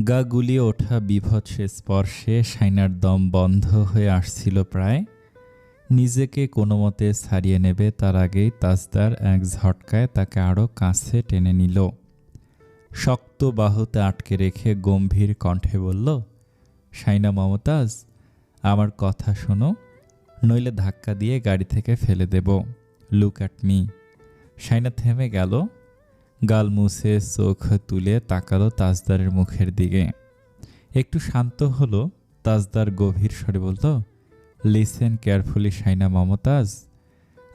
গা গুলিয়ে ওঠা বিভৎস স্পর্শে সাইনার দম বন্ধ হয়ে আসছিল প্রায়। নিজেকে কোনো মতে ছাড়িয়ে নেবে, তার আগেই তাজদার এক ঝটকায় তাকে আরও কাছে টেনে নিল। শক্ত বাহুতে আটকে রেখে গম্ভীর কণ্ঠে বলল সাইনা মমতাজ, আমার কথা শোনো, নইলে ধাক্কা দিয়ে গাড়ি থেকে ফেলে দেব। Look at me. সাইনা থেমে গেল। গাল মুছে চোখ তুলে তাকালো তাজদারের মুখের দিকে। একটু শান্ত হলো, তাজদার গভীর স্বরে বলতো লিসেন কেয়ারফুলি সাইনা মমতাজ।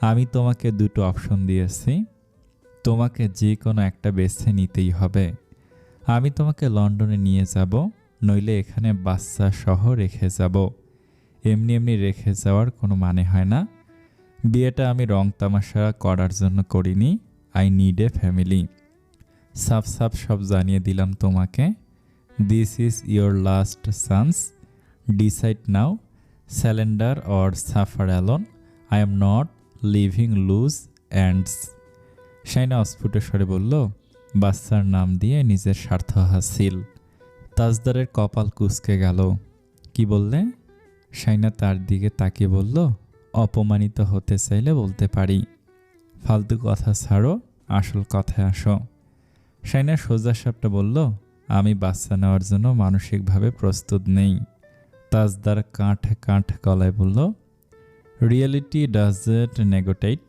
আমি তোমাকে দুটো অপশন দিয়েছি। তোমাকে যে কোনো একটা বেছে নিতেই হবে। আমি তোমাকে লন্ডনে নিয়ে যাব, নইলে এখানে বাচ্চা সহ রেখে যাব। এমনি এমনি রেখে যাওয়ার কোনো মানে হয় না। বিয়েটা আমি রং তামাশা করার জন্য করিনি। আই নিড এ ফ্যামিলি সাফ সাফ সব জানিয়ে দিলাম তোমাকে। This is your last chance decide now surrender or suffer alone I am not leaving loose ends Saina অস্ফুট স্বরে বলল, বাচ্চার নাম দিয়ে নিজের স্বার্থ হাসিল। তাজদারের কপাল কুচকে গেল। কি বললে? শাইনা তার দিকে তাকিয়ে বলল, অপমানিত হতে চাইলে বলতে পারি। ফালতু কথা ছাড়ো, আসল কথায় আসো। শাইনা সোজা সাপটা বলল, আমি বাচ্চা নেওয়ার জন্য মানসিকভাবে প্রস্তুত নেই। তাজদার কাঠ কাঠ গলায় বলল reality does it negotiate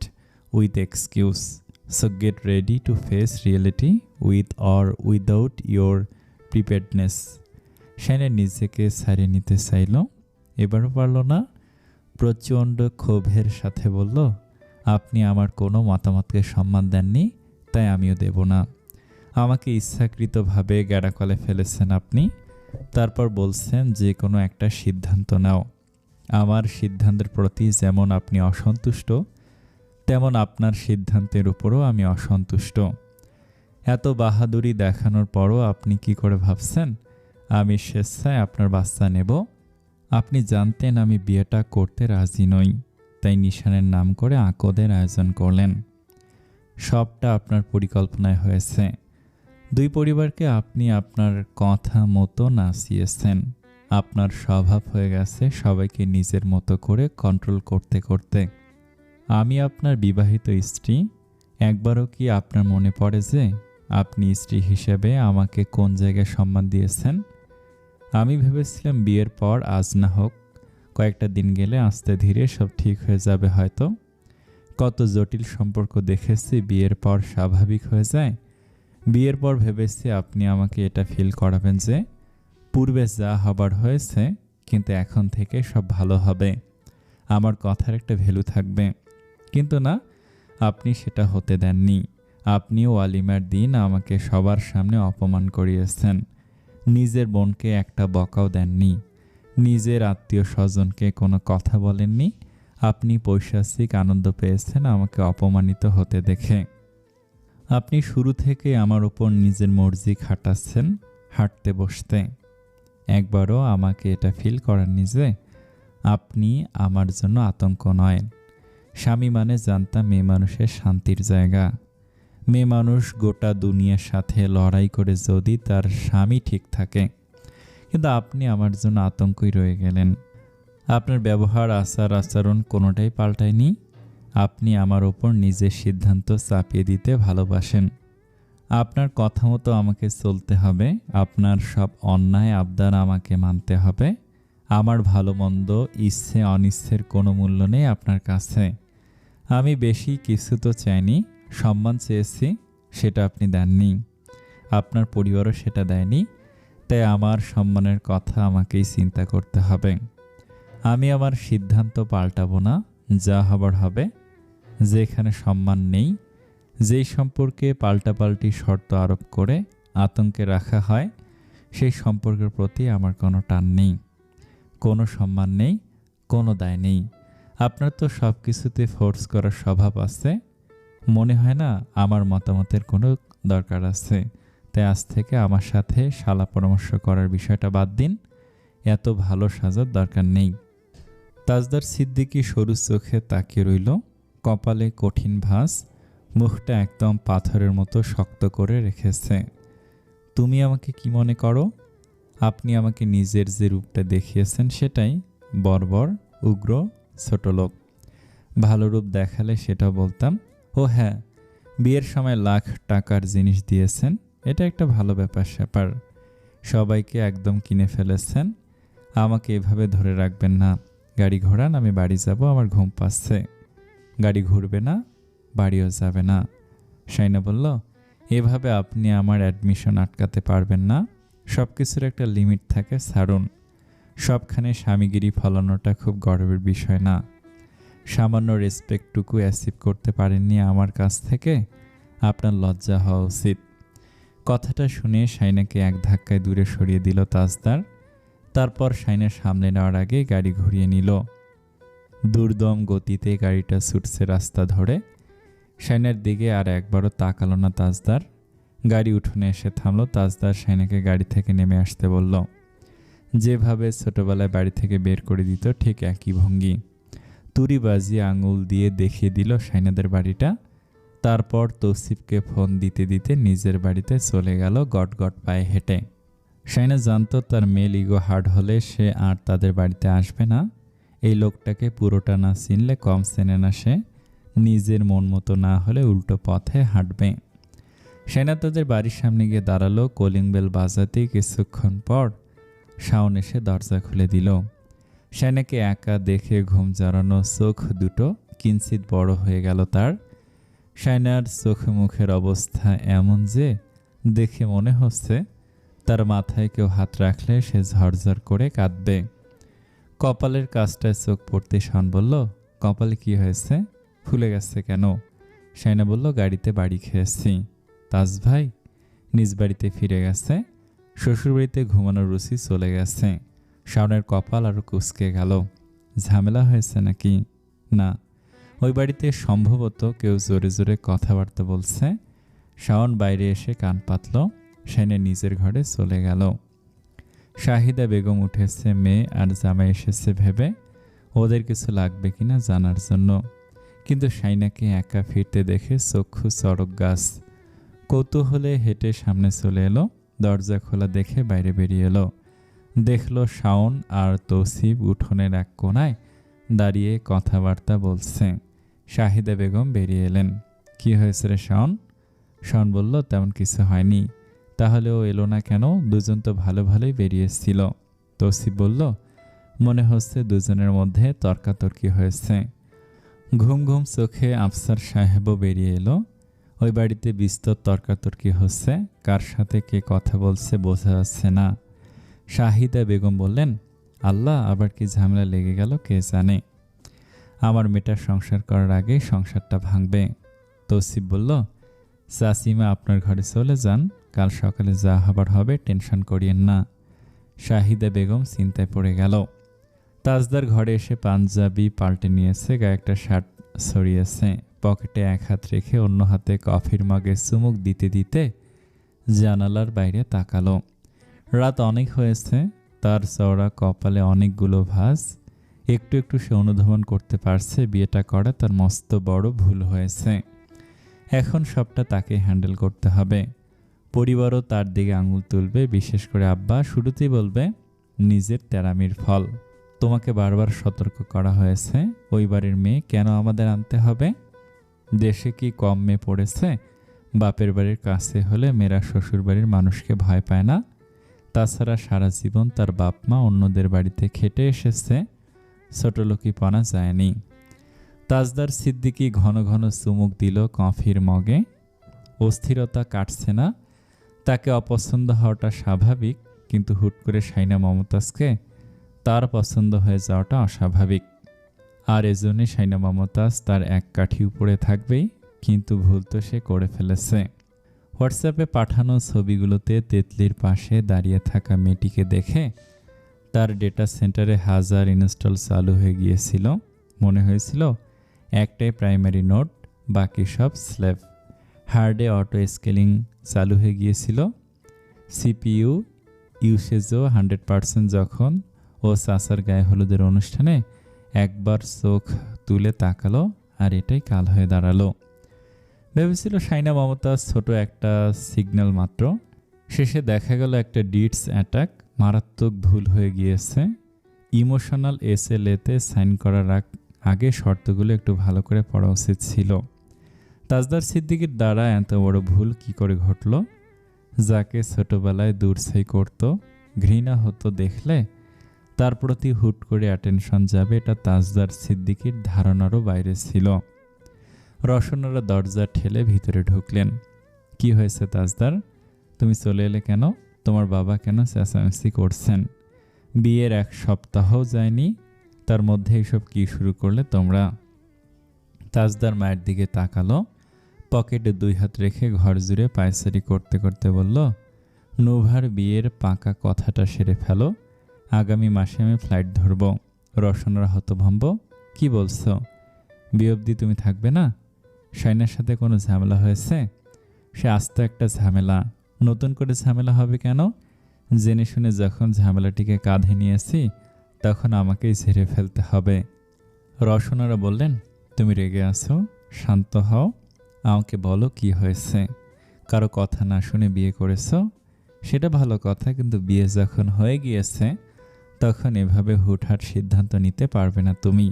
with excuse so get ready to face reality with or without your preparedness Saina নিজেকে ছাড়িয়ে নিতে চাইল এবারও পারল না। প্রচণ্ড ক্ষোভের সাথে বলল, আপনি আমার কোনো মতামতকে সম্মান দেননি, তাই আমিও দেব না। আমাকে ইচ্ছাকৃতভাবে গ্যাড়াকলে ফেলেছেন আপনি। তারপর বলছেন যে কোনো একটা সিদ্ধান্ত নাও। আমার সিদ্ধান্তের প্রতি যেমন আপনি অসন্তুষ্ট, তেমন আপনার সিদ্ধান্তের উপরও আমি অসন্তুষ্ট। এত বাহাদুরি দেখানোর পরও আপনি কি করে ভাবছেন? আমি স্বেচ্ছায় আপনার বাচ্চা নেব। আপনি জানতেন আমি বিয়েটা করতে রাজি নই, তাই নিশানের নাম করে আকদের আয়োজন করলেন। সবটা আপনার পরিকল্পনায় হয়েছে। দুই পরিবারকে আপনি আপনার কথা মতো নাচিয়েছেন। আপনার স্বভাব হয়ে গেছে সবাইকে নিজের মতো করে কন্ট্রোল করতে করতে। আমি আপনার বিবাহিত স্ত্রী। একবারও কি আপনার মনে পড়ে যে আপনি স্ত্রী হিসেবে আমাকে কোন জায়গায় সম্মান দিয়েছেন? আমি ভেবেছিলাম বিয়ের পর আজ না হোক, কয়েকটা দিন গেলে আস্তে ধীরে সব ঠিক হয়ে যাবে হয়তো। কত জটিল সম্পর্ক দেখেছি, বিয়ের পর স্বাভাবিক হয়ে যায়। বিয়ের পর ভেবেছি আপনি আমাকে এটা ফিল করাবেন যে, পূর্বে যা হবার হয়েছে কিন্তু এখন থেকে সব ভালো হবে। আমার কথার একটা ভ্যালু থাকবে। কিন্তু না, আপনি সেটা হতে দেননি। আপনিও ওয়ালিমার দিন আমাকে সবার সামনে অপমান করিয়েছেন। নিজের বোনকে একটা বকাও দেননি। নিজের আত্মীয় স্বজনকে কোনো কথা বলেননি। আপনি পৈশাচিক আনন্দ পেয়েছেন আমাকে অপমানিত হতে দেখে। আপনি শুরু থেকে আমার উপর নিজের মর্জি খাটাচ্ছেন হাঁটতে বসতে। একবারও আমাকে এটা ফিল করাননি যে আপনি আমার জন্য আতঙ্ক নয়। স্বামী মানে জানতাম মেয়ে মানুষের শান্তির জায়গা। মেয়ে মানুষ গোটা দুনিয়ার সাথে লড়াই করে যদি তার স্বামী ঠিক থাকে। কিন্তু আপনি আমার জন্য আতঙ্কই রয়ে গেলেন। আপনার ব্যবহার, আচার, আচরণ কোনোটাই পাল্টায়নি। আপনি আমার ওপর নিজের সিদ্ধান্ত চাপিয়ে দিতে ভালোবাসেন। আপনার কথা মতো আমাকে চলতে হবে, আপনার সব অন্যায় আবদার আমাকে মানতে হবে। আমার ভালো মন্দ, ইচ্ছে, অনিচ্ছের কোনো মূল্য নেই আপনার কাছে। আমি বেশি কিছু তো চাইনি, সম্মান চেয়েছি, সেটা আপনি দেননি। আপনার পরিবারও সেটা দেয়নি, তাই আমার সম্মানের কথা আমাকেই চিন্তা করতে হবে। আমি আমার সিদ্ধান্ত পাল্টাবো না, যা হবার হবে। যেখানে সম্মান নেই যেই সম্পর্কে পাল্টাপাল্টি শর্ত আরোপ করে আতঙ্কে রাখা হয়, সেই সম্পর্কের প্রতি আমার কোনো টান নেই। কোনো সম্মান নেই, কোনো দায় নেই। আপনার তো সব কিছুতে ফোর্স করার স্বভাব আছে। মনে হয় না আমার মতামতের কোনো দরকার আছে। তাই আজ থেকে আমার সাথে শালা পরামর্শ করার বিষয়টা বাদ দিন। এত ভালো সাজার দরকার নেই। তাজদার সিদ্দিকি সরু চোখে তাকিয়ে রইল। কপালে কঠিন ভাঁজ, মুখটা একদম পাথরের মতো শক্ত করে রেখেছে। তুমি আমাকে কি মনে করো? আপনি আমাকে নিজের যে রূপটা দেখিয়েছেন সেটাই বর্বর, উগ্র, ছোট লোক। ভালো রূপ দেখালে সেটাও বলতাম, ও হ্যাঁ বিয়ের সময় লাখ টাকার জিনিস দিয়েছেন, এটা একটা ভালো ব্যাপার স্যাপার। সবাইকে একদম কিনে ফেলেছেন, আমাকে এভাবে ধরে রাখবেন না। গাড়ি ঘোড়ান আমি বাড়ি যাব, আমার ঘুম পাচ্ছে। গাড়ি ঘুরবে না, বাড়িও যাবে না। সাইনা বলল, এভাবে আপনি আমার অ্যাডমিশন আটকাতে পারবেন না। সব কিছুর একটা লিমিট থাকে, ছাড়ুন। সবখানে স্বামীগিরি ফলানোটা খুব গর্বের বিষয় না। সামান্য রেসপেক্টটুকু অ্যাসিভ করতে পারেননি আমার কাছ থেকে, আপনার লজ্জা হওয়া উচিত। কথাটা শুনে সাইনাকে এক ধাক্কায় দূরে সরিয়ে দিল তাজদার। তারপর সাইনার সামনে নেওয়ার আগে গাড়ি ঘুরিয়ে নিল। দুর্দম গতিতে গাড়িটা ছুটছে রাস্তা ধরে। সাইনার দিকে আর একবারও তাকালো না তাজদার। গাড়ি উঠোনে এসে থামলো। তাজদার সাইনাকে গাড়ি থেকে নেমে আসতে বলল, যেভাবে ছোটোবেলায় বাড়ি থেকে বের করে দিত, ঠিক একই ভঙ্গি। তুরি বাজিয়ে আঙুল দিয়ে দেখিয়ে দিল সাইনাদের বাড়িটা। তারপর তৌসিফকে ফোন দিতে দিতে নিজের বাড়িতে চলে গেল গট গট পায়ে হেঁটে। সাইনা জানতো তার মেল ইগো হার্ড হলে সে আর তাদের বাড়িতে আসবে না। এই লোকটাকে পুরোটা না চিনলে কম চেনে না সে। নিজের মন মতো না হলে উল্টো পথে হাঁটবে। সেনা তাদের বাড়ির সামনে গিয়ে দাঁড়াল। কলিং বেল বাজাতেই কিছুক্ষণ পর শাওন এসে দরজা খুলে দিল। সেনাকে একা দেখে ঘুম জড়ানো চোখ দুটো কিঞ্চিত বড় হয়ে গেল তার। সাইনার চোখ মুখের অবস্থা এমন যে দেখে মনে হচ্ছে তার মাথায় কেউ হাত রাখলে সে ঝরঝর করে কাঁদবে। কপালের কাজটায় চোখ পড়তে শান বলল, কপালে কি হয়েছে? ফুলে গেছে কেন? সাইনা বলল, গাড়িতে বাড়ি খেয়েছি। তাজ ভাই, নিজ বাড়িতে ফিরে গেছে। শ্বশুরবাড়িতে ঘুমানোর রুচি চলে গেছে। শাওনের কপাল আরও কুচকে গেল। ঝামেলা হয়েছে নাকি? না। ওই বাড়িতে সম্ভবত কেউ জোরে জোরে কথাবার্তা বলছে। শাওন বাইরে এসে কান পাতল। সেনে নিজের ঘরে চলে গেল। শাহিদা বেগম উঠেছে মেয়ে আর জামাই এসেছে ভেবে ওদের কিছু লাগবে কিনা জানার জন্য। কিন্তু সাইনাকে একা ফিরতে দেখে চক্ষু চড়ক গাছ। কৌতূহলে হেঁটে সামনে চলে এলো, দরজা খোলা দেখে বাইরে বেরিয়ে এলো। দেখল শাওন আর তৌসিব উঠোনের এক কোনায় দাঁড়িয়ে কথাবার্তা বলছে। শাহিদা বেগম বেরিয়ে এলেন। কি হয়েছে রে শাওন? শাওন বলল, তেমন কিছু হয়নি। তাহলে ও এলো না কেন? দুজন তো ভালো ভালোই বেরিয়েছিল তৌসিব বলল, মনে হচ্ছে দুজনের মধ্যে তর্কাতর্কি হয়েছে। ঘুম ঘুম চোখে আফসার সাহেবও বেরিয়ে এলো। ওই বাড়িতে বিস্তর তর্কাতর্কি হচ্ছে। কার সাথে কে কথা বলছে বোঝা যাচ্ছে না। শাহিদা বেগম বললেন, আল্লাহ, আবার কি ঝামেলা লেগে গেল কে জানে? আমার মেয়েটার সংসার করার আগে সংসারটা ভাঙবে। তৌসিফ বলল চাসিমা আপনার ঘরে চলে যান। কাল সকালে যা হবার হবে, টেনশন করিয়েন না। শাহিদা বেগম চিন্তায় পড়ে গেল। তাজদার ঘরে এসে পাঞ্জাবি পাল্টে নিয়েছে গায়ে একটা শার্ট ছড়িয়েছে পকেটে এক হাত রেখে অন্য হাতে কফির মাগে চুমুক দিতে দিতে জানালার বাইরে তাকালো। রাত অনেক হয়েছে, তার চওড়া কপালে অনেকগুলো ভাঁজ। একটু একটু সে অনুধাবন করতে পারছে, বিয়েটা করা তার মস্ত বড় ভুল হয়েছে। এখন সবটা তাকে হ্যান্ডেল করতে হবে। পরিবারও তার দিকে আঙুল তুলবে, বিশেষ করে আব্বা শুরুতেই বলবে, নিজের তেরামির ফল। তোমাকে বারবার সতর্ক করা হয়েছে। ওই বাড়ির মেয়ে কেন আমাদের আনতে হবে? দেশে কি কম মেয়ে পড়েছে? বাপের বাড়ির কাছে হলে মেয়েরা শ্বশুর বাড়ির মানুষকে ভয় পায় না। তাছাড়া সারা জীবন তার বাপ মা অন্যদের বাড়িতে খেটে এসেছে। ছোটলোকিপনা যায়নি। তাজদার সিদ্দিকি ঘন ঘন চুমুক দিল কফির মগে। অস্থিরতা কাটছে না। তাকে অপছন্দ হওয়াটা স্বাভাবিক, কিন্তু হুট করে সাইনা মমতাজকে তার পছন্দ হয়ে যাওয়াটা অস্বাভাবিক। আর এজন্যে সাইনা মমতাজ তার এক কাঠি উপরে থাকবেই, কিন্তু ভুল তো সে করে ফেলেছে। হোয়াটসঅ্যাপে পাঠানো ছবিগুলোতে তেতলির পাশে দাঁড়িয়ে থাকা মেয়েটিকে দেখে তার ডেটা সেন্টারে হাজার ইনস্টল চালু হয়ে গিয়েছিল। মনে হয়েছিল, একটাই প্রাইমারি নোট, বাকি সব স্ল্যাব। হার্ডে অটো স্কেলিং চালু হয়ে গিয়েছিল। সিপিইউ ইউসেজও হান্ড্রেড পারসেন্ট যখন ও সাসার গায়ে হলুদের অনুষ্ঠানে একবার চোখ তুলে তাকালো আর এটাই কাল হয়ে দাঁড়াল। ভেবেছিল সাইনা মমতাজ ছোট একটা সিগন্যাল মাত্র। শেষে দেখা গেল একটা ডিটস অ্যাটাক, মারাত্মক ভুল হয়ে গিয়েছে। ইমোশনাল এসএলএতে সাইন করার আগে শর্তগুলো একটু ভালো করে পড়া উচিত ছিল। তাজদার সিদ্দিকির দ্বারা এত বড় ভুল কি করে ঘটল? যাকে ছোটবেলায় দূরছাই করত, ঘৃণা হতো দেখলে, তার প্রতি হুট করে অ্যাটেনশন যাবে এটা তাজদার সিদ্দিকির ধারণারও বাইরে ছিল। রসনারা দরজা ঠেলে ভিতরে ঢুকলেন। কি হয়েছে তাজদার? তুমি চলে এলে কেন? তোমার বাবা কেন চেঁচামেচি করছেন? বিয়ের এক সপ্তাহও যায়নি, তার মধ্যে এইসব কি শুরু করলে তোমরা? তাজদার মায়ের দিকে তাকালো। পকেটে দুই হাত রেখে ঘর জুড়ে পায়চারি করতে করতে বলল, নোভার বিয়ের পাকা কথাটা সেরে ফেলো। আগামী মাসে আমি ফ্লাইট ধরব। রসনার হতভম্ব। কি বলছো? বিয়ে অবধি তুমি থাকবে না? শাইনার সাথে কোনো ঝামেলা হয়েছে? সে আস্ত একটা ঝামেলা। নতুন করে ঝামেলা হবে কেন? জেনে শুনে যখন ঝামেলাটিকে কাঁধে নিয়েছি, তখন আমাকেই ঝেড়ে ফেলতে হবে। রসনারা বললেন, তুমি রেগে আছো? শান্ত হও। আমাকে বলো কি হয়েছে? কারও কথা না শুনে বিয়ে করেছ? সেটা ভালো কথা, কিন্তু বিয়ে যখন হয়ে গিয়েছে, তখন এভাবে হুটহাট সিদ্ধান্ত নিতে পারবে না তুমি।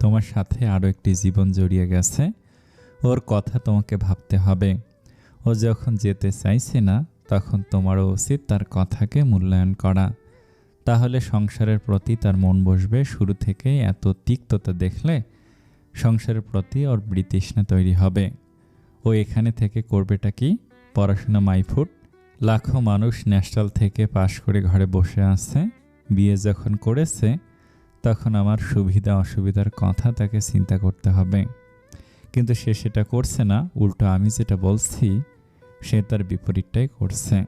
তোমার সাথে আরও একটি জীবন জড়িয়ে গেছে। ওর কথা তোমাকে ভাবতে হবে। ও যখন যেতে চাইছে না, তখন তোমারও উচিত তার কথাকে মূল্যায়ন করা। তাহলে সংসারের প্রতি তার মন বসবে শুরু থেকেই এত তিক্ততা দেখলে সংসারের প্রতি ওর বৃতৃষ্ণা তৈরি হবে। ও এখানে থেকে করবেটা কি? পড়াশোনা মাইফুট। লাখো মানুষ ন্যাশনাল থেকে পাশ করে ঘরে বসে আছে। বিয়ে যখন করেছে, তখন আমার সুবিধা অসুবিধার কথা তাকে চিন্তা করতে হবে। কিন্তু সে সেটা করছে না, উল্টো আমি যেটা বলছি, সে তার বিপরীতটাই করছে।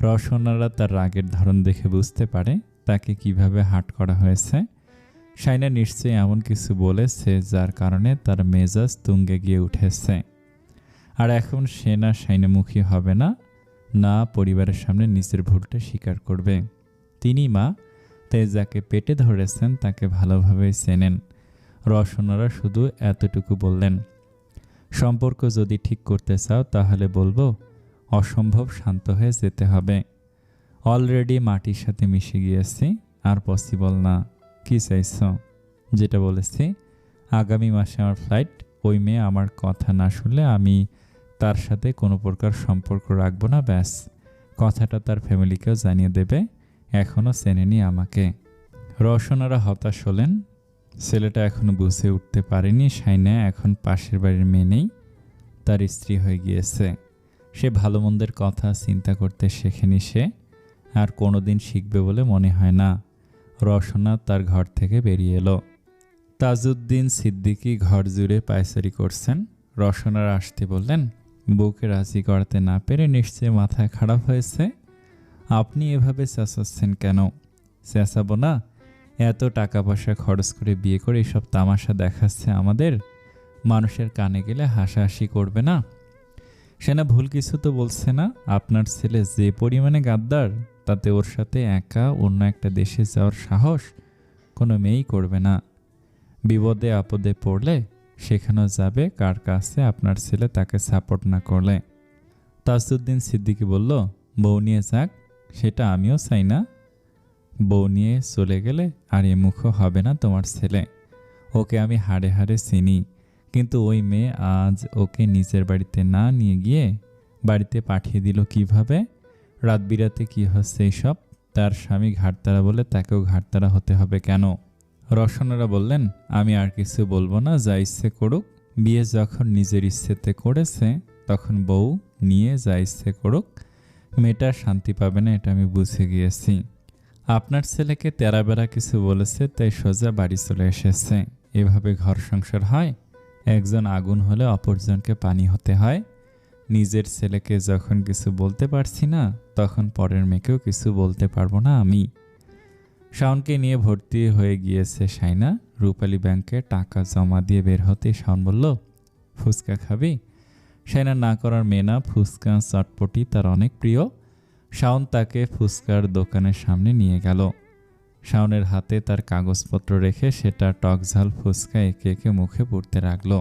রসনারা তার রাগের ধরন দেখে বুঝতে পারে, তাকে কীভাবে হাট করা হয়েছে। সাইনা নিশ্চয়ই এমন কিছু বলেছে যার কারণে তার মেজাজ তুঙ্গে গিয়ে উঠেছে। আর এখন সে না সাইনামুখী হবে না না পরিবারের সামনে নিজের ভুলটা স্বীকার করবে। তিনি মা, তাই যাকে পেটে ধরেছেন তাকে ভালোভাবে চেনেন। রসনারা শুধু এতটুকু বললেন, সম্পর্ক যদি ঠিক করতে চাও তাহলে বলব, অসম্ভব শান্ত হয়ে যেতে হবে। অলরেডি মাটির সাথে মিশে গিয়েছি, আর পসিবল না। কি চাইছ? যেটা বলেছি, আগামী মাসে আমার ফ্লাইট ওই মেয়ে আমার কথা না শুনলে আমি তার সাথে কোনো প্রকার সম্পর্ক রাখব না, ব্যাস। কথাটা তার ফ্যামিলিকেও জানিয়ে দেবে, এখনও চেনেনি আমাকে। রসনারা হতাশ হলেন, ছেলেটা এখনও বুঝে উঠতে পারেনি সাইনা এখন পাশের বাড়ির মেয়ে নেই, তার স্ত্রী হয়ে গিয়েছে। সে ভালো মন্দের কথা চিন্তা করতে শেখেনি সে, আর কোনোদিন শিখবে বলে মনে হয় না। রসনা তার ঘর থেকে বেরিয়ে এলো। তাজউদ্দিন সিদ্দিকী ঘর জুড়ে পায়চারি করছেন। রসনার আসতে বললেন বউকে রাজি করাতে না পেরে নিশ্চয়ই মাথায় খারাপ হয়েছে। আপনি এভাবে চেঁচাচ্ছেন কেন? চেঁচাবো না। এত টাকা পয়সা খরচ করে বিয়ে করে এসব তামাশা দেখাচ্ছে আমাদের। মানুষের কানে গেলে হাসাহাসি করবে না। সে না ভুল কিছু তো বলছে না। আপনার ছেলে যে পরিমাণে গাদ্দার তাতে ওর সাথে একা অন্য একটা দেশে যাওয়ার সাহস কোনো মেয়েই করবে না। বিপদে আপদে পড়লে সেখানেও যাবে, কার কাছে আপনার ছেলে তাকে সাপোর্ট না করলে। তাজউদ্দিন সিদ্দিকি বলল, বউ নিয়ে যাক, সেটা আমিও চাই না। বউ নিয়ে চলে গেলে আর এ মুখও হবে না তোমার ছেলে। ওকে আমি হাড়ে হাড়ে চিনি, কিন্তু ওই মেয়ে আজ ওকে নিজের বাড়িতে না নিয়ে গিয়ে বাড়িতে পাঠিয়ে দিল কীভাবে? রাত বিরাতে কী হচ্ছে এইসব তার স্বামী ঘাটতারা বলে, তাকেও ঘাটতারা হতে হবে কেন? রসনারা বললেন, আমি আর কিছু বলব না, যা ইচ্ছে করুক। বিয়ে যখন নিজের ইচ্ছেতে করেছে, তখন বউ নিয়ে যা ইচ্ছে করুক। মেয়েটা শান্তি পাবে না, এটা আমি বুঝে গিয়েছি। আপনার ছেলেকে তেরা বেড়া কিছু বলেছে, তাই সোজা বাড়ি চলে এসেছে। এভাবে ঘর সংসার হয়? একজন আগুন হলে অপরজনকে পানি হতে হয়? নিজের ছেলেকে যখন কিছু বলতে পারছি না, তখন পরের মেয়েকেও কিছু বলতে পারব না আমি। শাওনকে নিয়ে ভর্তি হয়ে গিয়েছে সাইনা রূপালী ব্যাংকে টাকা জমা দিয়ে বের হতে শাওন বলল, ফুচকা খাবি? সাইনা না করার মেয়ে না, ফুচকা, চটপটি তার অনেক প্রিয়। শাওন তাকে ফুচকার দোকানের সামনে নিয়ে গেল। শাওনের হাতে তার কাগজপত্র রেখে সেটা টকঝাল ফুচকা একে একে মুখে পড়তে রাখল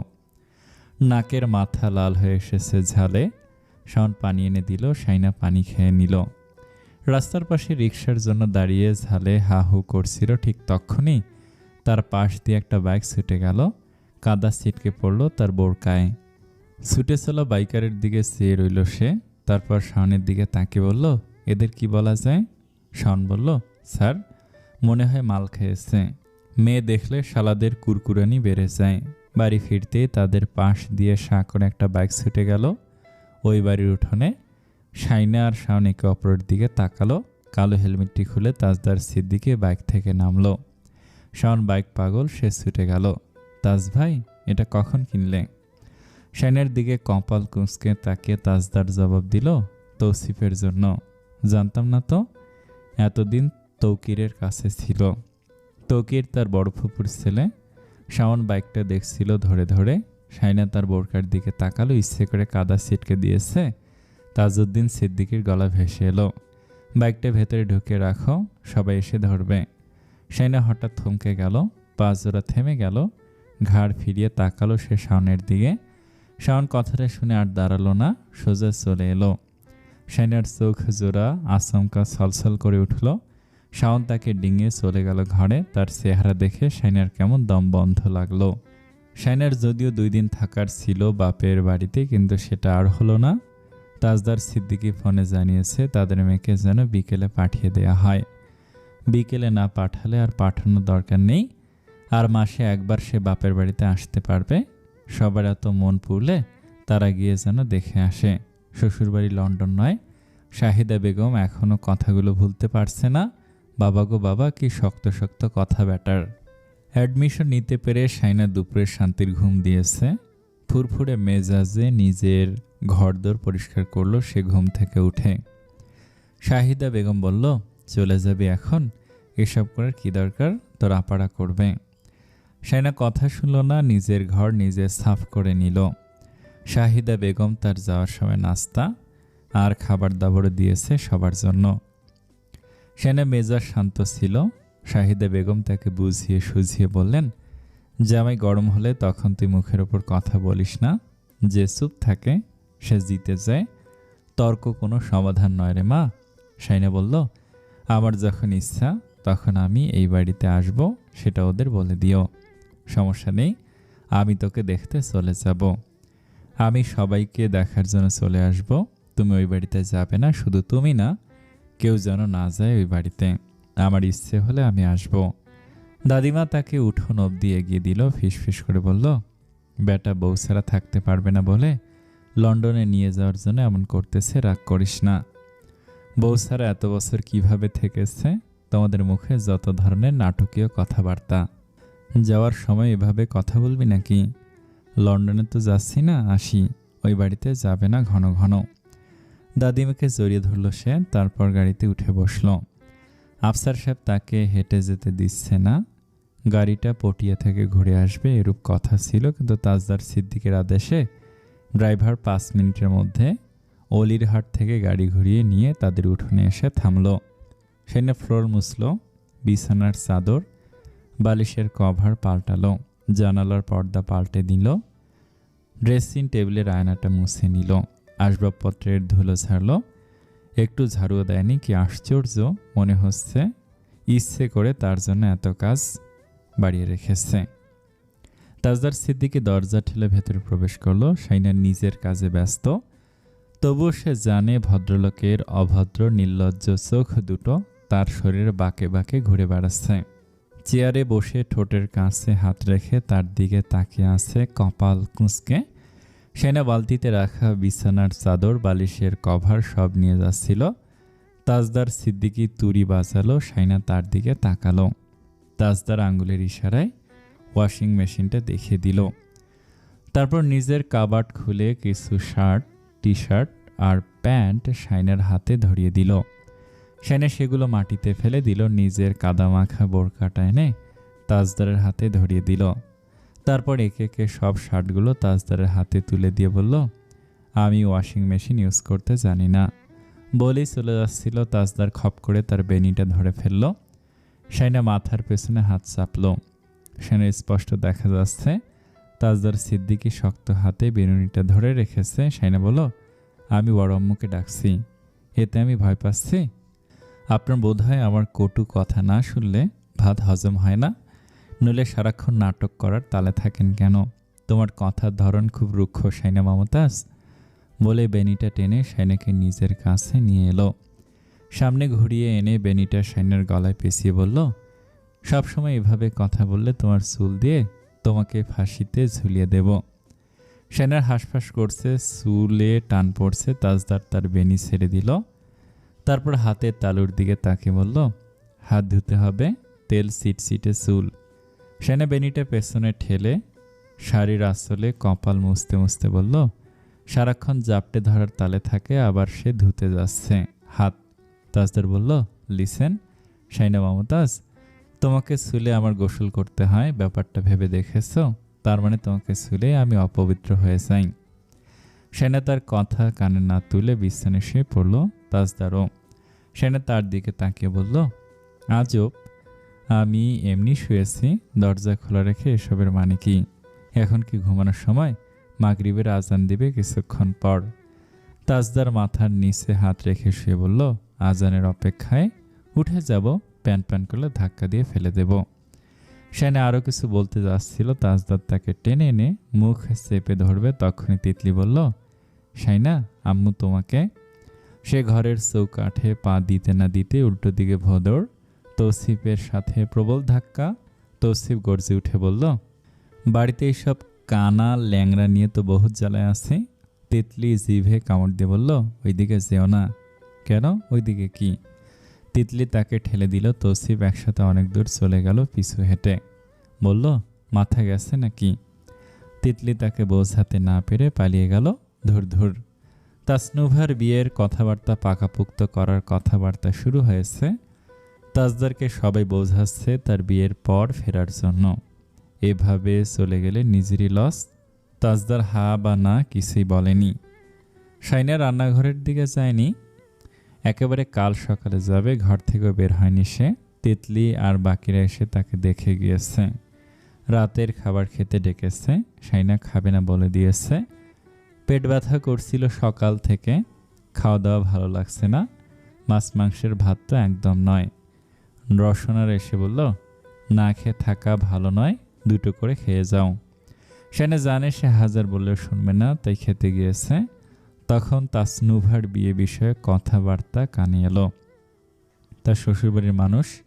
নাকের মাথা লাল হয়ে এসেছে ঝালে। শাওন পানি এনে দিল সাইনা পানি খেয়ে নিল। রাস্তার পাশে রিক্সার জন্য দাঁড়িয়ে ঝালে হা হু করছিল ঠিক তখনই। তার পাশ দিয়ে একটা বাইক ছুটে গেল। কাদা ছিটকে পড়ল তার বোরকায়। ছুটে চলা বাইকারের দিকে চেয়ে রইল সে। তারপর শাওনের দিকে তাকে বলল, এদের কি বলা যায়? শাওন বলল, স্যার, মনে হয় মাল খেয়েছে। মেয়ে দেখলে শালাদের কুরকুরানি বেড়ে যায়। বাড়ি ফিরতে তাদের পাশ দিয়ে শাঁ করে একটা বাইক ছুটে গেল। ওই বাড়ির উঠোনে সাইনা আর শাওন একে অপরের দিকে তাকালো, কালো হেলমেটটি খুলে তাজদার সিদ্দিকে বাইক থেকে নামলো। শাওন বাইক পাগল, সে ছুটে গেল। তাজ ভাই, এটা কখন কিনলে? শাইনের দিকে কপাল কুঁচকে তাকে তাজদার জবাব দিল, তৌসিফের জন্য। জানতাম না তো, এতদিন তৌকিরের কাছে ছিল। তৌকির তার বড় ফুপুর ছেলে শাওন বাইকটা দেখছিল ধরে ধরে। শাইনা তার বোরকার দিকে তাকালো, ইচ্ছে করে কাদা ছিটকে দিয়েছে। তাজউদ্দিন সিদ্দিকির গলা ভেসে এলো। বাইকটা ভেতরে ঢুকে রাখো, সবাই এসে ধরবে। শাইনা হঠাৎ থমকে গেল, পা জোড়া থেমে গেল, ঘাড় ফিরিয়ে তাকালো সে শাওনের দিকে। শাওন কথাটা শুনে আর দাঁড়াল না, সোজা চলে এলো। শাইনার চোখ জোড়া, আচমকা ছলছল করে উঠল। শাওন তাকে ডিঙিয়ে চলে গেল ঘরে তার চেহারা দেখে শাইনার কেমন দম বন্ধ লাগল। শাইনার যদিও দুই দিন থাকার ছিল বাপের বাড়িতে, কিন্তু সেটা আর হলো না। তাজদার সিদ্দিকি ফোনে জানিয়েছে, তাদের মেয়েকে যেন বিকেলে পাঠিয়ে দেয়া হয়। বিকেলে না পাঠালে আর পাঠানোর দরকার নেই। আর মাসে একবার সে বাপের বাড়িতে আসতে পারবে। সবার এত মন পুড়লে তারা গিয়ে যেন দেখে আসে। শ্বশুরবাড়ি লন্ডন নয়। শাহিদা বেগম এখনও কথাগুলো ভুলতে পারছে না। বাবা গো বাবা, কি শক্ত শক্ত কথা ব্যাটার। অ্যাডমিশন নিতে পেরে সাইনা দুপুরে শান্তির ঘুম দিয়েছে। ফুরফুরে মেজাজে নিজের ঘরদোর পরিষ্কার করল, সে ঘুম থেকে উঠে। শাহিদা বেগম বলল, চলে যাবে এখন? এসব করার কি দরকার? তোর আপাড়া করবে। সাইনা কথা শুনল না, নিজের ঘর নিজে সাফ করে নিল। শাহিদা বেগম তার যাওয়ার সময় নাস্তা আর খাবার দাবারও দিয়েছে সবার জন্য। সেনা মেজাজ শান্ত ছিল। শাহিদা বেগম তাকে বুঝিয়ে সুঝিয়ে বললেন, জামাই গরম হলে তখন তুই মুখের ওপর কথা বলিস না। যে চুপ থাকে, সে জিতে যায়। তর্ক কোনো সমাধান নয় রে মা। সাইনা বলল, আমার যখন ইচ্ছা, তখন আমি এই বাড়িতে আসব, সেটা ওদের বলে দিও। সমস্যা নেই, আমি তোকে দেখতে চলে যাব। আমি সবাইকে দেখার জন্য চলে আসব। তুমি ওই বাড়িতে যাবে না, শুধু তুমি না কেউ যেন না যায় ওই বাড়িতে। আমার ইচ্ছে হলে আমি আসব। দাদিমা তাকে উঠোন অবধি এগিয়ে দিল ফিস করে বলল, বেটা, বউ ছাড়া থাকতে পারবে না বলে লন্ডনে নিয়ে যাওয়ার জন্য এমন করতেছে, রাগ করিস না। বউ ছাড়া এত বছর কীভাবে থেকেছে? তোমাদের মুখে যত ধরনের নাটকীয় কথাবার্তা। যাওয়ার সময় এভাবে কথা বলবি নাকি? লন্ডনে তো যাচ্ছি না, আসি। ওই বাড়িতে যাবে না ঘন ঘন। দাদিমাকে জড়িয়ে ধরল সে, তারপর গাড়িতে উঠে বসল। আফসার সাহেব তাকে হেঁটে যেতে দিচ্ছে না। গাড়িটা পটিয়া থেকে ঘুরে আসবে এরূপ কথা ছিল, কিন্তু তাজদার সিদ্দিকের আদেশে ড্রাইভার পাঁচ মিনিটের মধ্যে অলিরহাট থেকে গাড়ি ঘুরিয়ে নিয়ে তাদের উঠোনে এসে থামল। সেনে ফ্লোর মুছল, বিছানার চাদর, বালিশের কভার পাল্টালো, জানালার পর্দা পাল্টে দিল, ড্রেসিং টেবিলের আয়নাটা মুছে নিল। আসবাবপত্রের ধুলো ছাড়ল। একটু ঝাড়ুও দেয়নি, কি আশ্চর্য, মনে হচ্ছে ইচ্ছে করে তার জন্য এত কাজ বাড়িয়ে রেখেছে। তাজদার সিদ্দিকি দরজা ঠেলে ভেতরে প্রবেশ করল সাইনার নিজের কাজে ব্যস্ত। তবুও সে জানে ভদ্রলোকের অভদ্র, নির্লজ্জ চোখ দুটো তার শরীরে বাঁকে বাঁকে ঘুরে বেড়াচ্ছে। চেয়ারে বসে ঠোঁটের কাছে হাত রেখে তার দিকে তাকিয়ে আছে কপাল কুঁচকে। সেনা বালতিতে রাখা বিছানার চাদর, বালিশের কভার সব নিয়ে যাচ্ছিল। তাজদার সিদ্দিকি তুরি বাজালো, সাইনা তার দিকে তাকালো। তাজদার আঙ্গুলের ইশারায় ওয়াশিং মেশিনটা দেখিয়ে দিল। তারপর নিজের কাবাট খুলে কিছু শার্ট টি শার্ট আর প্যান্ট শাইনার হাতে ধরিয়ে দিল। শাইনা সেগুলো মাটিতে ফেলে দিল, নিজের কাদামাখা বোরকাটা এনে তাজদারের হাতে ধরিয়ে দিল। তারপর একে একে সব শার্টগুলো তাজদারের হাতে তুলে দিয়ে বলল, আমি ওয়াশিং মেশিন ইউজ করতে জানি না। বলেই চলে যাচ্ছিল, তাজদার খপ করে তার বেনিটা ধরে ফেলল। শাইনা মাথার পেছনে হাত চাপল। সেখানে স্পষ্ট দেখা যাচ্ছে, তাজদার সিদ্দিকি শক্ত হাতে বেনুনিটা ধরে রেখেছে। সাইনা বলল, আমি বড় আম্মুকে ডাকছি। এতে আমি ভয় পাচ্ছি। আপনার বোধ হয় আমার কটু কথা না শুনলে ভাত হজম হয় না? নইলে সারাক্ষণ নাটক করার তালে থাকেন কেন? তোমার কথার ধরন খুব রুক্ষ সাইনা মমতাজ। বলে বেনিটা টেনে সাইনাকে নিজের কাছে নিয়ে এলো। সামনে ঘুরিয়ে এনে বেনিটা সাইনার গলায় পেঁচিয়ে বলল সবসময় এভাবে কথা বললে তোমার চুল দিয়ে তোমাকে ফাঁসিতে ঝুলিয়ে দেব। সেনার হাঁসফাঁস করছে, চুলে টান পড়ছে, তাজদার তার বেনি ছেড়ে দিল। তারপর হাতের তালুর দিকে তাকে বলল, হাত ধুতে হবে, তেল সিট সিটে চুল। সেনা বেনিটা পেছনে ঠেলে শাড়ির আসলে কপাল মুছতে মুছতে বলল, সারাক্ষণ জাপটে ধরার তালে থাকে, আবার সে ধুতে যাচ্ছে। হাত তাজদার বলল, লিসেন সাইনা মমতাজ, তোমাকে শুলে আমার গোসল করতে হয়, ব্যাপারটা ভেবে দেখেছ? তার মানে তোমাকে শুলে আমি অপবিত্র হয়ে যাই। সেনা তার কথা কানে না তুলে বিছানে শুয়ে পড়ল তাজদারও। সেনা তার দিকে তাকিয়ে বলল, আজব আমি এমনি শুয়েছি, দরজা খোলা রেখে এসবের মানে কি? এখন কি ঘুমানোর সময়? মাগরিবের আজান দিবে কিছুক্ষণ পর। তাজদার মাথার নিচে হাত রেখে শুয়ে বলল, আজানের অপেক্ষায় উঠে যাব, প্যান প্যান করলে ধাক্কা দিয়ে ফেলে দেব। সেনে আরও কিছু বলতে যাচ্ছিল, তাজদার তাকে টেনে এনে মুখ চেপে ধরবে। তখনই তিতলি বলল, সাইনা, আম্মু তোমাকে? সে ঘরের চৌকাঠে পা দিতে না দিতে উল্টো দিকে ভদর তৌসিফের সাথে প্রবল ধাক্কা, তৌসিফ গর্জে উঠে বলল, বাড়িতে এইসব কানা ল্যাংড়া নিয়ে তো বহুত জ্বালায় আছে। তিতলি জিভে কামড় দিয়ে বলল, ওইদিকে যেও না। কেন? ওইদিকে কি? তিতলি তাকে ঠেলে দিল, তৌসিফ একসাথে অনেক দূর চলে গেল পিছু হেঁটে। বলল, মাথা গেছে নাকি? তিতলি তাকে বোঝাতে না পেরে পালিয়ে গেল ধুর ধুর। তাসনুভার বিয়ের কথাবার্তা পাকাপুক্ত করার কথাবার্তা শুরু হয়েছে। তাজদারকে সবাই বোঝাচ্ছে তার বিয়ের পর ফেরার জন্য। এভাবে চলে গেলে নিজেরই লস। তাজদার হা বা না কিছুই বলেনি। সাইনা রান্নাঘরের দিকে যায়নি। একেবারে কাল সকালে যাবে, ঘর থেকেও বের হয়নি সে। তিতলি আর বাকিরা এসে তাকে দেখে গিয়েছে। রাতের খাবার খেতে ডেকেছে। সাইনা খাবে না বলে দিয়েছে। পেট ব্যথা করছিল সকাল থেকে। খাওয়া দাওয়া ভালো লাগছে না। মাছ, মাংসের ভাত তো একদম নয়। রসনার এসে বলল, না খেয়ে থাকা ভালো নয়, দুটো করে খেয়ে যাও। সেনে জানে সে হাজার বললেও শুনবে না, তাই খেতে গিয়েছে। তখন তাসনুভার বিয়ে বিষয়ে কথাবার্তা কানে এলো। তার শ্বশুরবাড়ির মানুষ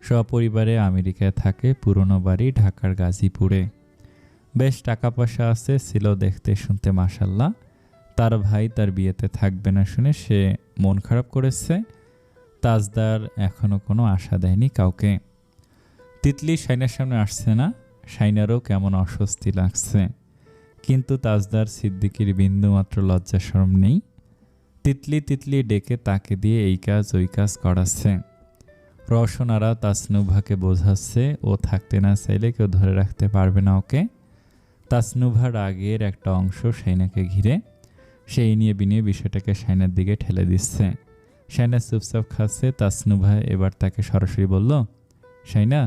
সপরিবারে আমেরিকায় থাকে, পুরনো বাড়ি ঢাকার গাজীপুরে। বেশ টাকা পয়সা আছে, ছিল দেখতে শুনতে মাসাল্লাহ তার ভাই তার বিয়েতে থাকবে না শুনে সে মন খারাপ করেছে। তাজদার এখনও কোনো আশা দেয়নি কাউকে। তিতলি সাইনার সামনে আসছে না সাইনারও কেমন অস্বস্তি লাগছে। কিন্তু তাজদার সিদ্দিকির বিন্দুমাত্র লজ্জা শরম নেই। তিতলি তিতলি ডেকে তাকে দিয়ে এই কাজ, ওই কাজ করাচ্ছে। রসনারা তাসনুভাকে বোঝাচ্ছে, ও থাকতে না চাইলে কেউ ধরে রাখতে পারবে না ওকে। তাসনুভার আগের একটা অংশ সাইনাকে ঘিরে, সেই নিয়ে বিনিয়ে বিষয়টাকে সাইনার দিকে ঠেলে দিচ্ছে। সাইনা চুপচাপ খাচ্ছে তাসনুভা এবার তাকে সরাসরি বলল সাইনা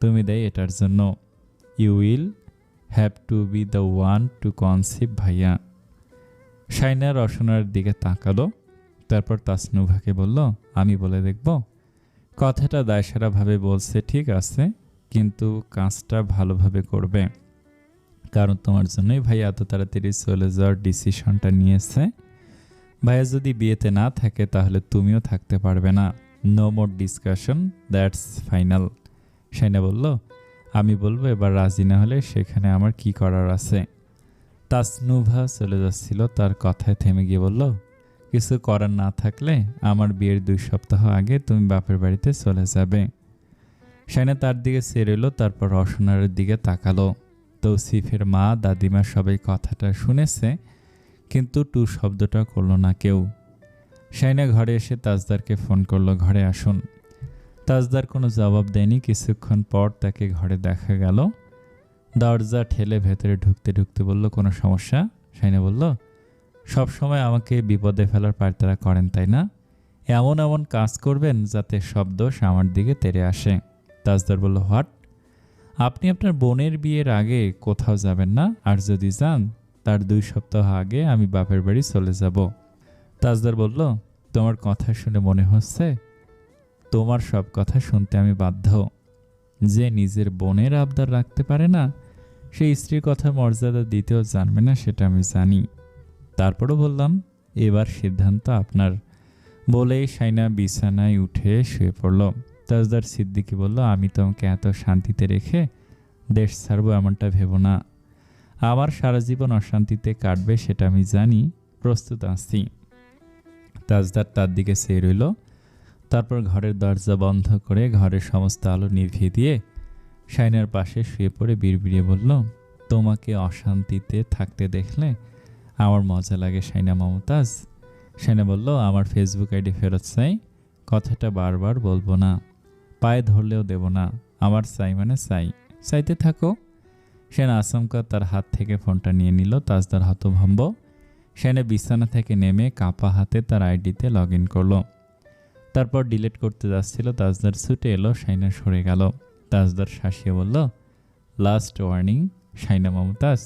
তুমি দেয় এটার জন্য। You will have to be the one to conceive ভাইয়া। সাইনা রসনার দিকে তাকালো, তারপর তাসনুভাকে বলল, আমি বলে দেখব। কথাটা দায়সারাভাবে বলছে, ঠিক আছে, কিন্তু কাজটা ভালোভাবে করবে। কারণ তোমার জন্যই ভাইয়া এত তাড়াতাড়ি চলে যাওয়ার ডিসিশনটা নিয়েছে। ভাইয়া, যদি বিয়েতে না থাকে, তাহলে তুমিও থাকতে পারবে না। No more discussion that's final Saina বলল, আমি বলব, এবার রাজি না হলে সেখানে আমার কি করার আছে? তাসনুভা চলে যাচ্ছিল, তার কথায় থেমে গিয়ে বলল, কিছু করার না থাকলে আমার বিয়ের দুই সপ্তাহ আগে তুমি বাপের বাড়িতে চলে যাবে। সাইনা তার দিকে চেয়ে এলো তারপর রসনার দিকে তাকালো। তৌসিফের মা, দাদিমা সবাই কথাটা শুনেছে কিন্তু টু শব্দটা করল না কেউ। সাইনা ঘরে এসে তাজদারকে ফোন করল, ঘরে আসুন। তাজদার কোনো জবাব দেয়নি। কিছুক্ষণ পর তাকে ঘরে দেখা গেল। দরজা ঠেলে ভেতরে ঢুকতে ঢুকতে বলল, কোনো সমস্যা? সাইনা বলল, সব সময় আমাকে বিপদে ফেলার পায়তারা করেন, তাই না? এমন এমন কাজ করবেন যাতে সব দোষ আমার দিকে তেরে আসে। তাজদার বলল, হোয়াট? আপনি আপনার বোনের বিয়ের আগে কোথাও যাবেন না? আর যদি যান তার দুই সপ্তাহ আগে আমি বাপের বাড়ি চলে যাব। তাজদার বলল, তোমার কথা শুনে মনে হচ্ছে? তোমার সব কথা শুনতে আমি বাধ্য। যে নিজের বোনের আবদার রাখতে পারে না, সে স্ত্রীর কথা মর্যাদা দিতেও জানবে না, সেটা আমি জানি। তারপরও বললাম, এবার সিদ্ধান্ত আপনার। বলেই সাইনা বিছানায় উঠে শুয়ে পড়ল। তাজদার সিদ্দিকি বলল, আমি তোমাকে এত শান্তিতে রেখে দেশ ছাড়বো এমনটা ভেবো না। আমার সারা জীবন অশান্তিতে কাটবে সেটা আমি জানি, প্রস্তুত আছি। তাজদার তার দিকে চেয়ে রইল। তারপর ঘরের দরজা বন্ধ করে ঘরের সমস্ত আলো নিভিয়ে দিয়ে শাইনার পাশে শুয়ে পড়ে বিড়বিড়িয়ে বলল, তোমাকে অশান্তিতে থাকতে দেখলে আমার মজা লাগে শাইনা মমতাজ। শাইনা বলল, আমার ফেসবুক আইডি ফেরত চাই। কথাটা বারবার বলব না। পায়ে ধরলেও দেব না। আমার চাই মানে চাই। চাইতে থাকো। সেনা আচমকা তার হাত থেকে ফোনটা নিয়ে নিল, তাজদার হতভম্ব। সেনা বিছানা থেকে নেমে কাপা হাতে তার আইডিতে লগ ইন করল। তারপর ডিলিট করতে যাচ্ছিল, তাজদার ছুটে এলো সাইনা সরে গেল। তাজদার শাসিয়ে বলল লাস্ট ওয়ার্নিং সাইনা মমতাজ,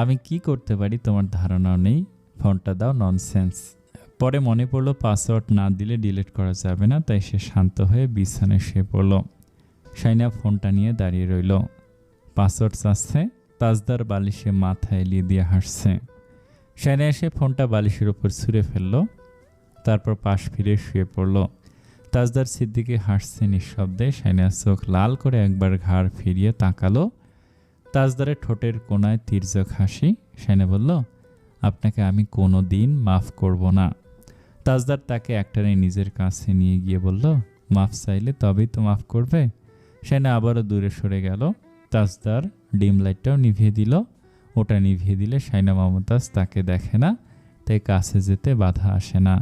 আমি কি করতে পারি তোমার ধারণাও নেই, ফোনটা দাও ননসেন্স পরে মনে পড়ল, পাসওয়ার্ড না দিলে ডিলিট করা যাবে না, তাই সে শান্ত হয়ে বিছানায় শুয়ে পড়ল। সাইনা ফোনটা নিয়ে দাঁড়িয়ে রইল। পাসওয়ার্ড চাচ্ছে তাজদার বালিশে মাথা এলিয়ে দিয়ে হাসছে। সাইনা এসে ফোনটা বালিশের ওপর ছুঁড়ে ফেলল, তারপর পাশ ফিরে শুয়ে পড়ল। তাজদার সিদ্দিকে হাসছে নিঃশব্দে সাইনার চোখ লাল করে একবার ঘাড় ফিরিয়ে তাকালো। তাজদারের ঠোঁটের কোনায় তীর্যক হাসি সাইনা বলল, আপনাকে আমি কোনো দিন মাফ করব না। তাজদার তাকে একটানে নিজের কাছে নিয়ে গিয়ে বলল, মাফ চাইলে তবেই তো মাফ করবে। সাইনা আবারও দূরে সরে গেল। তাজদার ডিম লাইটটাও নিভিয়ে দিল। ওটা নিভিয়ে দিলে সাইনা মমতাজ তাকে দেখে না, তাই কাছে যেতে বাধা আসে না।